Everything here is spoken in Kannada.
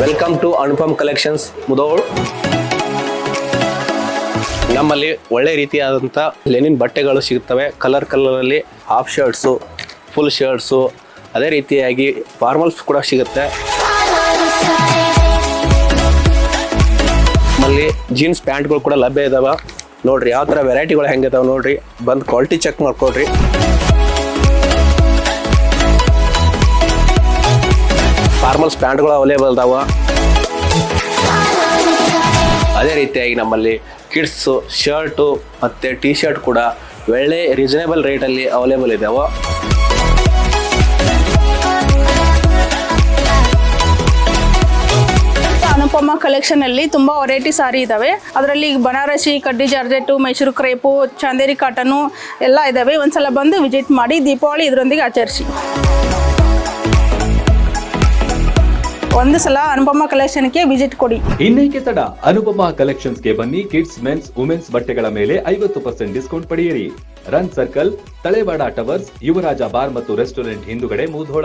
Welcome to Anupam collections Mudhol ನಮ್ಮಲ್ಲಿ ಒಳ್ಳೆ ರೀತಿಯಾದಂಥ ಲೆನಿನ್ ಬಟ್ಟೆಗಳು ಸಿಗುತ್ತವೆ ಕಲರ್ ಕಲರಲ್ಲಿ ಹಾಫ್ ಶರ್ಟ್ಸು ಫುಲ್ ಶರ್ಟ್ಸು ಅದೇ ರೀತಿಯಾಗಿ ಫಾರ್ಮಲ್ಸ್ ಕೂಡ ಸಿಗುತ್ತೆ. ನಮ್ಮಲ್ಲಿ ಜೀನ್ಸ್ ಪ್ಯಾಂಟ್ಗಳು ಕೂಡ ಲಭ್ಯ ಇದಾವೆ. ನೋಡ್ರಿ ಯಾವ ಥರ ವೆರೈಟಿಗಳು ಹೆಂಗಿದಾವೆ ನೋಡ್ರಿ. ಬಂದು ಕ್ವಾಲಿಟಿ ಚೆಕ್ ಮಾಡ್ಕೊಳ್ರಿ. ಫಾರ್ಮಲ್ಸ್ ಪ್ಯಾಂಟ್ಗಳು ಅವೈಲೇಬಲ್ ಅದಾವ. ಅದೇ ರೀತಿಯಾಗಿ ನಮ್ಮಲ್ಲಿ ಕಿಡ್ಸು, ಶರ್ಟು ಮತ್ತು ಟಿ ಶರ್ಟ್ ಕೂಡ ಒಳ್ಳೆ ರೀಸನೇಬಲ್ ರೇಟಲ್ಲಿ ಅವೈಲೇಬಲ್ ಇದಾವೆ. ಅನುಪಮ ಕಲೆಕ್ಷನ್ ಅಲ್ಲಿ ತುಂಬಾ ವೆರೈಟಿ ಸಾರಿ ಇದಾವೆ. ಅದರಲ್ಲಿ ಬನಾರಸಿ, ಕಡ್ಡಿ georgette Mysuru crepe, Chanderi cotton ಎಲ್ಲ ಇದಾವೆ. ಒಂದ್ಸಲ ಬಂದು ವಿಸಿಟ್ ಮಾಡಿ ದೀಪಾವಳಿ ಇದರೊಂದಿಗೆ ಆಚರಿಸಿ. ಒಂದು ಸಲ ಅನುಪಮ ಕಲೆಕ್ಷನ್ಗೆ ವಿಸಿಟ್ ಕೊಡಿ. ಇನ್ನೇಕೆ ತಡ? ಅನುಪಮ ಕಲೆಕ್ಷನ್ಸ್ಗೆ ಬನ್ನಿ ಕಿಡ್ಸ್, ಮೆನ್ಸ್, ವುಮೆನ್ಸ್ ಬಟ್ಟೆಗಳ ಮೇಲೆ ಐವತ್ತು ಪರ್ಸೆಂಟ್ ಡಿಸ್ಕೌಂಟ್ ಪಡೆಯಿರಿ. Run circle, Talewada towers, Yuvaraja bar ಮತ್ತು ರೆಸ್ಟೋರೆಂಟ್ ಹಿಂದುಗಡೆ ಮೂಧೋಳ.